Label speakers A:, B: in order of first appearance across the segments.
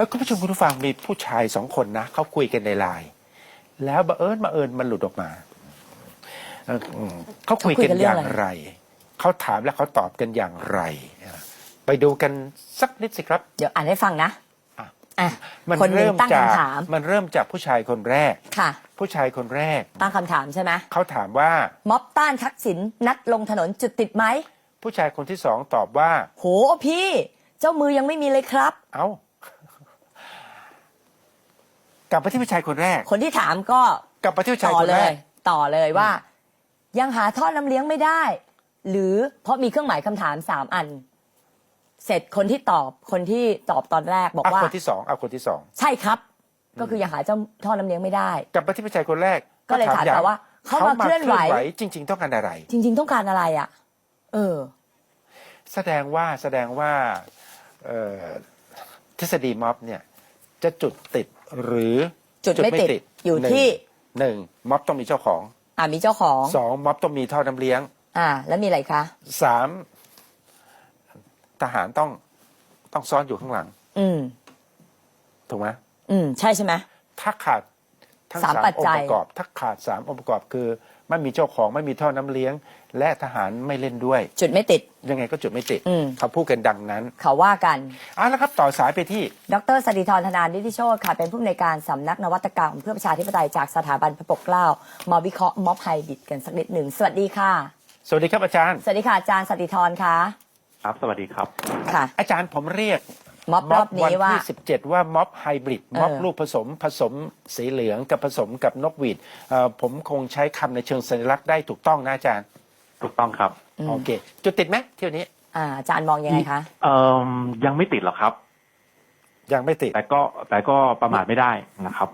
A: แล้วคุณผู้ชมคุณผู้ฟังมีผู้ชายสองคนนะเขาคุยกันในไลน์แล้วบังเอิญบังเอิญมันหลุดออกมาเอ่ออืมเขาคุยกัน
B: เขาคุยกันเรื่
A: อ
B: อง
A: ย่าง
B: อะไร
A: ไรเขาถามและเขาตอบกันอย่างไรไปดูกันสักนิดสิครับ
B: เดี๋ยวอ่านให้ฟังนะ
A: อะ
B: อะ
A: มัน
B: คนหนึ่
A: เริ่
B: ง
A: ม
B: ตั้ง
A: จาก
B: คำถาม
A: มันเริ่มจากผู้ชายคนแรก
B: ค่ะ
A: ผู้ชายคนแรก
B: ตั้งคำถามใช่ไหม
A: เขาถามว่า
B: ม็อบต้านทักษิณนัดลงถนนจุดติดไหม
A: ผู้ชายคนที่สองตอบว่า
B: โหพี่ เจ้ามือยังไม่มีเลยครับ
A: เอ้า กลับไปที่ผู้ชายคนแรก
B: คนที่ถามก็
A: กลับไปที่ผู้ชาย
B: ต่อ
A: คน
B: เล
A: แร
B: ย
A: ก
B: ต่อเลยว่า ยังหาท่อน้ำเลี้ยงไม่ได้ หรือเพราะมีเครื่องหมายคำถามสามอัน เสร็จคนที่ตอบคนที่ตอบตอนแรกบอก
A: เอา
B: ว่า
A: คนที่สองเอาคนที่สอง
B: ใช่ครับ ก็คือยังหาเจ้าท่อน้ำเลี้ยงไม่ได้
A: กลับไปที่ผู้ชายคนแรก
B: ก็เลยถาม
A: ย้ำ
B: แต่ว่าเขามาเคลื่อนไหว
A: จริง ๆ ต้องการอะไร
B: จริง ๆ ต้องการอะไรอะ เออ
A: แสดงว่าแสดงว่าเอ่อทฤษฎีม็อบเนี่ยจะจุดติด หรือ
B: จุดไม่ติดอยู่
A: หนึ่ง
B: ที่
A: หนึ่งม็อบต้องมีเจ้าของ
B: อ่ามีเจ้าของ
A: สองม็อบต้องมีท่อน้ำเลี้ยง
B: อ่า แล้วมีอะไรคะ
A: สามทหารต้องต้องซ้อนอยู่ข้างหลัง
B: อืม
A: ถูกไหม
B: อืม ใช่ใช่ไหม
A: ถ้าขาดทั้ง
B: สาม
A: สาม
B: ปัจ
A: อง
B: จั
A: ค์
B: ย
A: ประกอบ ถ้าขาดสามองค์ประกอบคือ ไม่มีเจ้าของไม่มีท่อน้ำเลี้ยง และทหารไม่เล่นด้วย
B: จุดไม่ติด
A: ยังไงก็จุดไม่ติด
B: อืม
A: เขาพูดกันดังนั้น
B: เขาว่ากัน
A: เอาละครับต่อสายไปที่
B: ดรสติธรธนานิติโชตค่ะ เป็นผู้อำนวยการสำนักนวัตกรรม เพื่อประชาธิปไตยจากสถาบันพระปกเกล้ามาวิเคราะห์ม็อบไฮบริดกันสักนิดหนึ่ง สวัสดีค่ะ
A: สวัสดีครับอาจารย์
B: สวัสดีค่ะอาจารย์สติธรค่ะ
C: ครับ สวัสดีครับ
B: ค่ะ
A: อาจารย์ผมเรียก
B: ม็อบรอบ
A: วั
B: นี้ว่า
A: ที่ 17 ว่าม็อบไฮบริด
B: เออ
A: ม็อบลูกผสมผสมสีเหลืองกับผสมกับนกหวีดเอ่อผมคงใช้คำในเชิงสัญลักษณ์ได้ถูกต้องนะอาจารย์
C: ถูกต้องครับ
B: อืม
A: โอเค จุดติดไหมเที่ยวนี้
B: อ่าอาจารย์มองยังไงคะ
C: เอ่อยังไม่ติดหรอกครับ
A: ยังไม่ติด
C: แต่ก็แต่ก็ประมาทไม่ได้นะครับ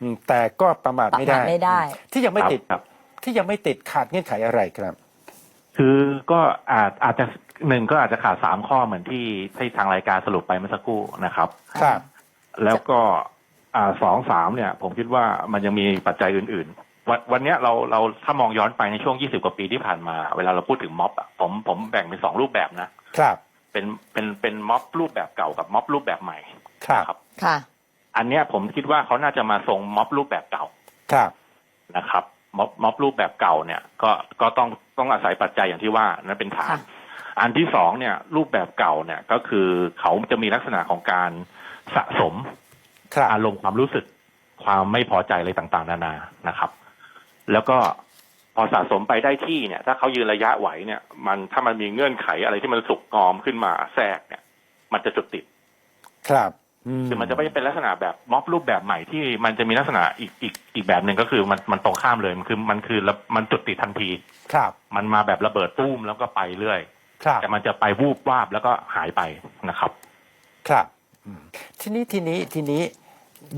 A: อืมแต่ก็ประมาทไม่ได้
B: ประมาทไม่ได้
A: ที่ยังไม่ติด
C: ครับ
A: ที่ยังไม่ติดขาดเงื่อนไขอะไรครับ
C: คือก็อาจอาจจะหนึ่งก็อาจจะขาดสามข้อเหมือนที่ที่ทางรายการสรุปไปเมื่อสักครู่นะครับ
A: ครับ
C: แล้วก็อ่าสองสามเนี่ย ผมคิดว่ามันยังมีปัจจัยอื่น ๆ วันวันเนี้ยเราเราถ้ามองย้อนไปในช่วง20กว่าปีที่ผ่านมา เวลาเราพูดถึงม็อบอะผมผมแบ่งเป็นสองรูปแบบนะ
A: ครับ
C: เป็นเป็นเป็นม็อบรูปแบบเก่ากับม็อบรูปแบบใหม่
A: ครับ
C: ครับ
B: ค่ะ
C: อันเนี้ยผมคิดว่าเขาน่าจะมาทรงม็อบรูปแบบเก่า
A: ครับ
C: นะครับม็อบม็อบรูปแบบเก่าเนี่ย ก็ก็ต้องต้องอาศัยปัจจัยอย่างที่ว่านั้นเป็นฐาน
B: ค่ะ
C: อันที่สองเนี่ยรูปแบบเก่าเนี่ยก็คือเขาจะมีลักษณะของการสะสม
A: ครับ
C: อารมณ์ความรู้สึกความไม่พอใจอะไรต่างๆ นานานะครับ แล้วก็พอสะสมไปได้ที่เนี่ย ถ้าเขายืนระยะไหวเนี่ย มันถ้ามันมีเงื่อนไขอะไรที่มันสุกงอมขึ้นมาแทรกเนี่ย มันจะจุดติด
A: ครับ
C: คือมันจะไม่เป็นลักษณะแบบม็อบรูปแบบใหม่ที่มันจะมีลักษณะอีกอีกอีกแบบหนึ่งก็คือมันมันตรงข้ามเลยมันคือมันคือระมันจุดติดทันที
A: ครับ
C: มันมาแบบระเบิดตุ้มแล้วก็ไปเรื่อย
A: ครับ
C: แต่มันจะไปวูบวาบแล้วก็หายไปนะครับ
A: ครับอืมทีนี้ทีนี้ทีนี้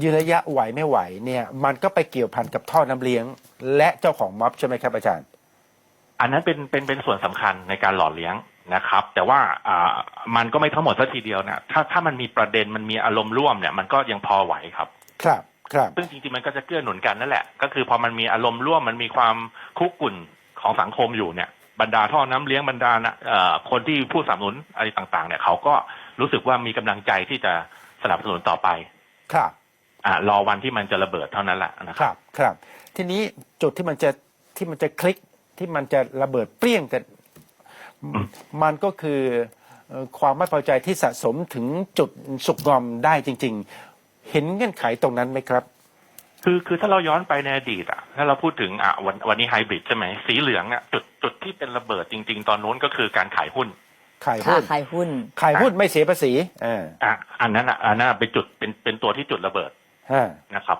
A: ยืนระยะไหวไม่ไหวเนี่ย มันก็ไปเกี่ยวพันกับท่อน้ำเลี้ยง และเจ้าของม็อบใช่ไหมครับอาจารย์
C: อันนั้นเป็นเป็นเป็นส่วนสำคัญในการหล่อเลี้ยงนะครับ แต่ว่าอ่ามันก็ไม่ทั้งหมดสัทีเดียวนะถ้าถ้ามันมีประเด็นมันมีอารมณ์ร่วมเนี่ยมันก็ยังพอไหวครับ
A: ครับครับ
C: ซึ่งจริงๆมันก็จะเกื้อหนุนกันนั่นแหละ ก็คือพอมันมีอารมณ์ร่วมมันมีความคุกกุ่นของสังคมอยู่เนี่ย บรรดาท่อน้ำเลี้ยงบรรดานะเอ่อคนที่ผู้สนับสนุนอะไรต่างๆ เนี่ยเขาก็รู้สึกว่ามีกำลังใจที่จะสนับสนุนต่อไป
A: ครับ
C: อ่ารอวันที่มันจะระเบิดเท่านั้นแหละนะค
A: ครับรับ ครับ ทีนี้จุดที่มันจะที่มันจะคลิกที่มันจะระเบิดเปรี้ยงกัน มันก็คือเอ่อความไม่พอใจที่สะสมถึงจุดสุกงอมได้จริง ๆ เห็นเงื่อนไขตรงนั้นไหมครับ
C: คือคือถ้าเราย้อนไปในอดีตอะถ้าเราพูดถึงอะวันวันนี้ไฮบริดใช่ไหมสีเหลืองอะจุดจุดที่เป็นระเบิดจริง ๆ ตอนนู้นก็คือการขายหุ้น
A: ขาย
B: ค่า
A: หุ้น
B: ขายหุ้น
A: ขายหุ้นไม่เสียภาษีอ่า
C: อะอันนั้นอะอันนั้นอะเป็นจุดเป็นเป็นตัวที่จุดระเบิด
A: ฮะ
C: นะครับ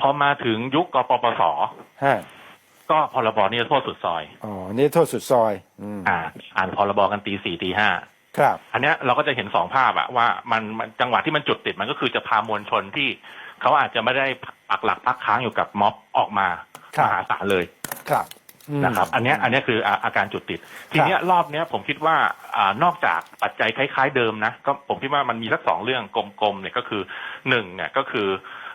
C: พอมาถึงยุคกปปส
A: ฮะ
C: ก็พรบนิรโทษสุดซอย
A: อ๋อนี่โทษสุดซอยอืม
C: อ่า อ่านพรบกันตีสี่ตีห้า
A: ครับ
C: อันเนี้ยเราก็จะเห็นสองภาพอะว่ามันมันจังหวะที่มันจุดติดมันก็คือจะพามวลชนที่ เขาอาจจะไม่ได้ปักหลักพักค้างอยู่กับม็อบออกมา
A: ครับ
C: มหาศาลเลย
A: ครับอืม
C: นะครับ อันเนี้ยอันเนี้ยคืออาอาการจุดติด ทีเนี้ยรอบเนี้ยผมคิดว่าอ่านอกจากปัจจัยคล้าย ๆ เดิมนะก็ผมคิดว่ามันมีสักสองเรื่องกลมๆเนี่ยก็คือหนึ่งเนี่ยก็คือ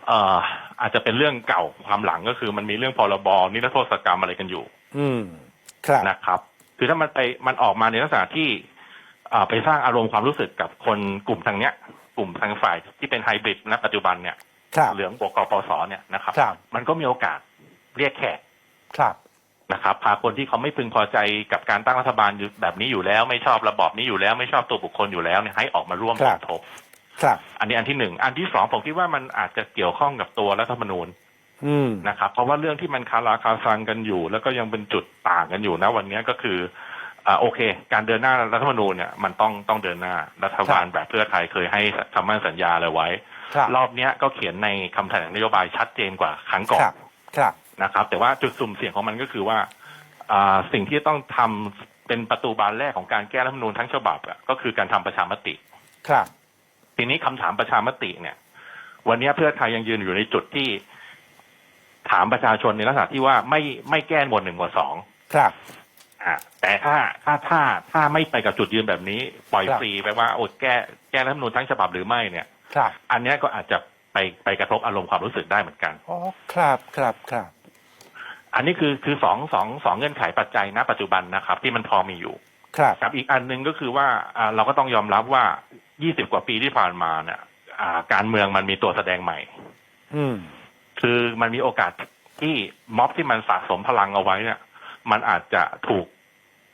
C: เอ่ออาจจะเป็นเรื่องเก่าความหลังก็คือมันมีเรื่องพรบนิรโทษกรรมอะไรกันอยู่
A: อืม ครับ
C: นะครับ คือถ้ามันไปมันออกมาในลักษณะที่อ่าไปสร้างอารมณ์ความรู้สึกกับคนกลุ่มทางเนี้ย กลุ่มทางฝ่ายที่เป็นไฮบริดณปัจจุบันเนี่ย
A: ครับ
C: เหลืองบวกกปสเนี่ยนะครับ
A: ครับ
C: มันก็มีโอกาสเรียกแขก
A: ครับ
C: นะครับ พาคนที่เขาไม่พึงพอใจกับการตั้งรัฐบาลอยู่แบบนี้อยู่แล้ว ไม่ชอบระบอบนี้อยู่แล้วไม่ชอบตัวบุคคลอยู่แล้วเนี่ยให้ออกมาร่วม
A: ค
C: ส
A: รับ
C: มทบ
A: ครับ
C: อันนี้อันที่หนึ่งอันที่สองผมคิดว่ามันอาจจะเกี่ยวข้องกับตัวรัฐธรรมนูญ
A: อืม
C: นะครับ เพราะว่าเรื่องที่มันคาราคาซังกันอยู่ แล้วก็ยังเป็นจุดต่างกันอยู่นะวันนี้ก็คืออ่าโอเค การเดินหน้ารัฐธรรมนูญเนี่ยมันต้องต้องเดินหน้ารัฐบาลแบบเพื่อไทยเคยให้คำมั่นสัญญาอะไรไว้
A: ค รับ
C: รอบเนี้ยก็เขียนในคำแถลงนโยบายชัดเจนกว่าครั้งก่อ
A: คนรับครับ
C: นะครับ แต่ว่าจุดสุ่มเสี่ยงของมันก็คือว่าอ่าสิ่งที่ต้องทำเป็นประตูบานแรกของการแก้รัฐธรรมนูญทั้งฉบับอะก็คือการทำประชามติ
A: ครับ
C: ทีนี้คำถามประชามติเนี่ย วันนี้เพื่อไทยยังยืนอยู่ในจุดที่ถามประชาชนในลักษณะที่ว่าไม่ไม่แก้หมวดหนึ่งหมวดสอง
A: ครับ
C: อ่าแต่ถ้าถ้าถ้าถ้าไม่ไปกับจุดยืนแบบนี้ ปล่อย
A: ครับ
C: ฟรีไปว่าโอ้แก้แก้รัฐธรรมนูญทั้งฉบับหรือไม่เนี่ย
A: ครับ
C: อันเนี้ยก็อาจจะไปไปกระทบอารมณ์ความรู้สึกได้เหมือนกัน
A: อ๋อครับครับครับ
C: อันนี้คือคือสองสองสองเงื่อนไขปัจจัยณปัจจุบันนะครับ ที่มันพอมีอยู่
A: ครับ
C: ครับอีกอันหนึ่งก็คือว่าอ่าเราก็ต้องยอมรับว่า20กว่าปีที่ผ่านมาเนี่ยอ่าการเมืองมันมีตัวแสดงใหม่
A: อืม
C: คือมันมีโอกาสที่ม็อบที่มันสะสมพลังเอาไว้เนี่ย มันอาจจะถูก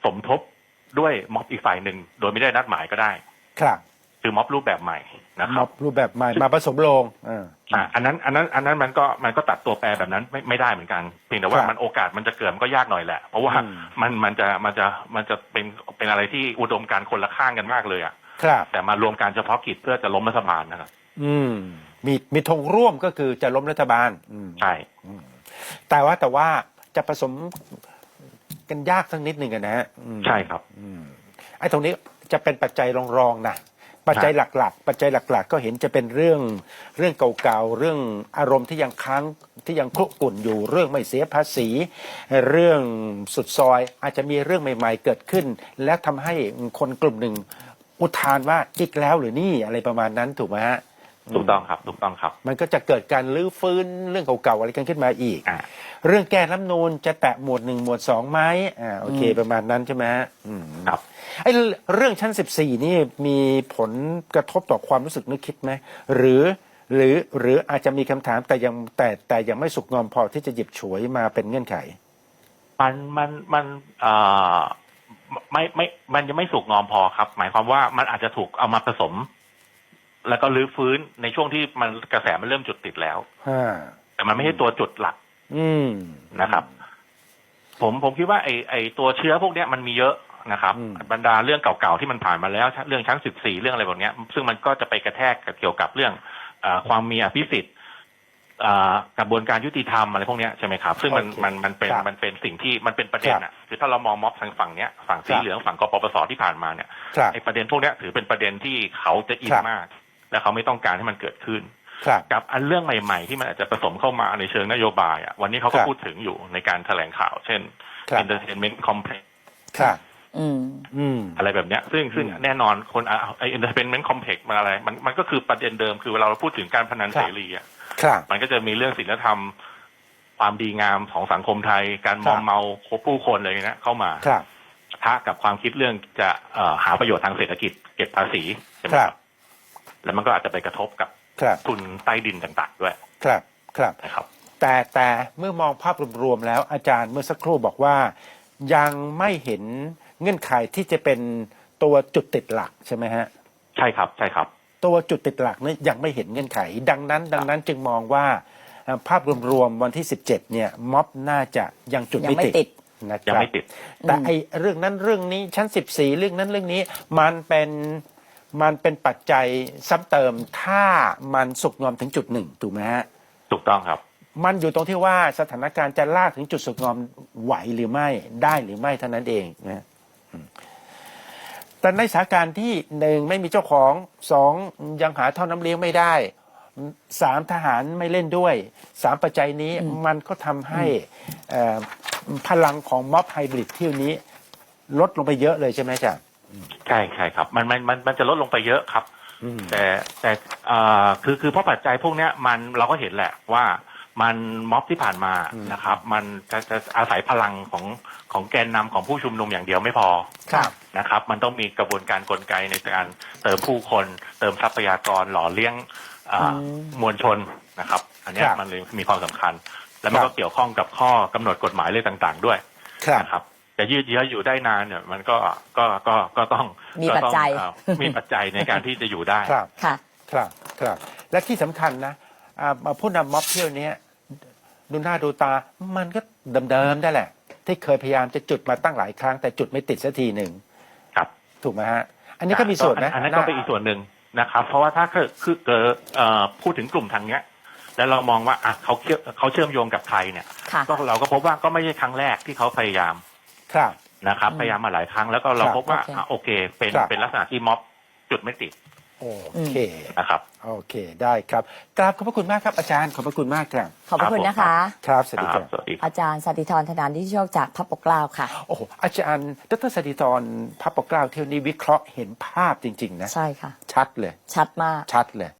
C: สมทบด้วยม็อบอีกฝ่ายหนึ่งโดยไม่ได้นัดหมายก็ได้
A: ครับ
C: คือม็อบรูปแบบใหม่นะค
A: ม
C: รั
A: อบ บรูปแบบใหม่มาผสมโลงอ่า
C: อ่าอันนั้นอันนั้นอันนั้นมันก็มันก็ตัดตัวแปรแบบนั้นไม่ไม่ได้เหมือนกันเพียงแต่ว่า
A: ครับ
C: มันโอกาสมันจะเกิดมันก็ยากหน่อยแหละ เพราะว่า
A: อืม
C: มันมันจะมันจะมันจะเป็นเป็นอะไรที่อุดมการณ์คนละข้างกันมากเลยอะ
A: ครับ
C: แต่มารวมการเฉพาะกิจเพื่อจะล้มรัฐบาลนะครับ
A: อืม มีมีธงร่วมก็คือจะล้มรัฐบาล อืม
C: ใช่
A: แต่ว่าแต่ว่าจะผสมกันยากสักนิดหนึ่งอะนะฮะอืม
C: ใช่ครับ
A: อืมไอ้ตรงนี้จะเป็นปัจจัยรองๆนะ ปัจจัยหลัก ๆ ปัจจัยหลัก ๆ ก็เห็นจะเป็นเรื่องเรื่องเก่าๆเรื่องอารมณ์ที่ยังค้างที่ยังคลุกกลุ่นอยู่เรื่องไม่เสียภาษี เรื่องสุดซอยอาจจะมีเรื่องใหม่ ๆ เกิดขึ้น และทำให้คนกลุ่มหนึ่งอุทานว่าอีกแล้วหรือนี่อะไรประมาณนั้นถูกไหมฮะ
C: ถูกต้องครับถูกต้องครับ
A: มันก็จะเกิดการลื้อฟื้นเรื่องเก่าๆอะไรกันขึ้นมาอีก
C: อ่า
A: เรื่องแก้รัฐธรรมนูญจะแตะหมวดหนึ่งหมวดสองไหมอ่าโอเค ประมาณนั้นใช่ไหมฮะอืม
C: ครับ
A: ไอ้เรื่องชั้นสิบสี่นี่มีผลกระทบต่อความรู้สึกนึกคิดไหมหรือหรือหรืออาจจะมีคำถามแต่ยังแต่แต่ยังไม่สุกงอมพอที่จะหยิบฉวยมาเป็นเงื่อนไข
C: มันมันมันเอ่อไม่ไม่มันยังไม่สุกงอมพอครับ หมายความว่ามันอาจจะถูกเอามาผสม แล้วก็รื้อฟื้นในช่วงที่มันกระแสมันเริ่มจุดติดแล้ว
A: ฮ่า
C: แต่มันไม่ใช่ตัวจุดหลัก
A: อืม
C: นะครับ ผมผมคิดว่าไอไอตัวเชื้อพวกเนี้ยมันมีเยอะนะครับ
A: อืม
C: บรรดาเรื่องเก่าๆที่มันผ่านมาแล้ว เรื่องชั้นสิบสี่เรื่องอะไรแบบเนี้ยซึ่งมันก็จะไปกระแทกกับเกี่ยวกับเรื่องเออความมีอภิสิทธิ์เอ่อกระบวนการยุติธรรมอะไรพวกเนี้ยใช่ไหมครับ ซึ่งมัน
A: โอเค
C: มันมันเป็น
A: ครับ
C: มันเป็นสิ่งที่มันเป็นประเด็นอะคือถ้าเรามองม็อบทางฝั่งเนี้ยฝั่งสี
A: ครับ
C: เหลืองฝั่งกปปสที่ผ่านมาเนี่ย
A: ครับ
C: ไอประเด็นพวกเนี้ยถือเป็นประเด็นที่เขาจะอิ
A: คนรับ
C: มาก และเขาไม่ต้องการให้มันเกิดขึ้น
A: ครับ
C: กับอันเรื่องใหม่ ๆ ที่มันอาจจะผสมเข้ามาในเชิงนโยบายอะวันนี้เขาก็
A: ครับ
C: พูดถึงอยู่ในการแถลงข่าว เช่น
A: ครับ
C: entertainment complex
A: ครับ
B: อืม
A: อืม
C: อะไรแบบเนี้ย ซึ่งซึ่ง
A: อืม
C: แน่นอนคนอะไอ้ entertainment complex มันอะไร มันมันก็คือประเด็นเดิมคือเวลาเราพูดถึงการพนัน
A: ครั
C: เส
A: บ
C: รีอะ
A: ครับ
C: มันก็จะมีเรื่องศีลธรรม ความดีงามของสังคมไทย การมอม
A: ครับ
C: เมาผู้คนอะไรเงี้ยเข้ามา
A: ครับ
C: ท้ากับความคิดเรื่องจะเอ่อหาประโยชน์ทางเศรษฐกิจ เก็บภาษีใช่ไหม
A: ค
C: ค
A: รั
C: รับบ แล้วมันก็อาจจะไปกระทบกับ
A: ครับ
C: ทุนใต้ดินต่างๆด้วย
A: ครับ ครับ
C: นะครับ
A: แต่แต่เมื่อมองภาพรวมๆแล้วอาจารย์เมื่อสักครู่บอกว่า ยังไม่เห็นเงื่อนไขที่จะเป็นตัวจุดติดหลักใช่ไหมฮะ
C: ใช่ครับ ใช่ครับ
A: ตัวจุดติดหลักเนี่ยยังไม่เห็นเงื่อนไข ดังนั้น ดังนั้นจึงมองว่าเอ่อภาพรวมๆวันที่ 17 เนี่ยม็อบน่าจะยังจุด
B: ยัง
A: ไม่
B: ไม่
A: ติด
B: ติด
A: นะค
C: ยัง
A: รับ
C: ไม่ติด
A: แต่
B: อืม
A: ไอเรื่องนั้นเรื่องนี้ชั้น 14 เรื่องนั้นเรื่องนี้มันเป็น มันเป็นปัจจัยซ้ำเติมถ้ามันสุกงอมถึงจุดหนึ่งถูกไหมฮะ
C: ถูกต้องครับ
A: มันอยู่ตรงที่ว่าสถานการณ์จะลากถึงจุดสุดงอมไหวหรือไม่ได้หรือไม่เท่านั้นเองนะอืมแต่ในสถานการณ์ที่หนึ่งไม่มีเจ้าของสองยังหาท่อน้ำเลี้ยงไม่ได้สามทหารไม่เล่นด้วยสามปัจจัยนี้มันก็ทำให้เอ่อพลังของม็อบไฮบริดเที่ยวนี้ ลดลงไปเยอะเลยใช่ไหมจ๊ะ
C: ใช่ใช่ครับ มันมันมันมันจะลดลงไปเยอะครับ
A: อืม
C: แต่แต่เอ่อคือคือเพราะปัจจัยพวกเนี้ยมันเราก็เห็นแหละว่ามันม็อบที่ผ่านมานะครับ มันจะจะอาศัยพลังของของแกนนำของผู้ชุมนุมอย่างเดียวไม่พอ
A: ครับ
C: นะครับมันต้องมีกระบวนการกลไกในการเติมผู้คน เติมทรัพยากรหล่อเลี้ยงอ่า
B: อืม
C: มวลชนนะครับ อันเนี้ย
A: ครับ
C: มันเลยมีความสำคัญ แล้วมัน
A: ครั
C: ก็
A: บ
C: เกี่ยวข้องกับข้อกำหนดกฎหมายเรื่องต่าง ๆ ด้วย
A: ครับ
C: นะครับ จะยืดเยื้ออยู่ได้นานเนี่ยมันก็ก็ก็ก็ต้อง
B: มี
C: ก็
B: ปัจ
C: ต้อง
B: จัย
C: เอ่อมีปัจจัยในการที่จะอยู่ได้
A: ครับ
B: ค่ะ
A: ครับครับและที่สำคัญนะอ่าผู้นำม็อบเที่ยวเนี้ยดูหน้าดูตามันก็เดิมๆได้แหละ ที่เคยพยายามจะจุดมาตั้งหลายครั้ง แต่จุดไม่ติดสักทีหนึ่ง
C: ครับ
A: ถูกไหมฮะ อันนี้ก็มีส่วนนะ
C: อันนั้นก็เป็นอีกส่วนหนึ่งนะครับ เพราะว่าถ้าเกิดคือเกิดเอ่อพูดถึงกลุ่มทางเนี้ยแล้วเรามองว่าอะเขาเชื่อเขาเชื่อมโยงกับใครเนี่ย
B: ค่ะ
C: ก็เราก็พบว่าก็ไม่ใช่ครั้งแรกที่เขาพยายาม
A: ครับ
C: นะครับ
B: อืม
C: พยายามมาหลายครั้งแล้วก็เรา
A: ครับ
C: พบว่า
B: โอเค
C: อะโอเค เป็น
A: ครับ
C: เป็นลักษณะที่ม็อบจุดไม่ติด
A: โอเค
C: นะครับ
A: โอเคได้ครับกราบขอบพระคุณมากครับอาจารย์ขอบพระคุณมากครับ
B: ขอบพระคุณนะคะ
A: ครับสวัส
C: ค
A: ดี
C: รั
A: ครับบ
C: สวัสดี
B: อาจารย์สันติธรธนานที่โชคจากพระปกเกล้าค่ะ
A: โอ้โหอาจารย์ดรสติธรพระปกเกล้าเที่ยวนี้วิเคราะห์เห็นภาพจริง ๆ นะ
B: ใช่ค่ะ
A: ชัดเลย
B: ชัดมาก
A: ชัดเลย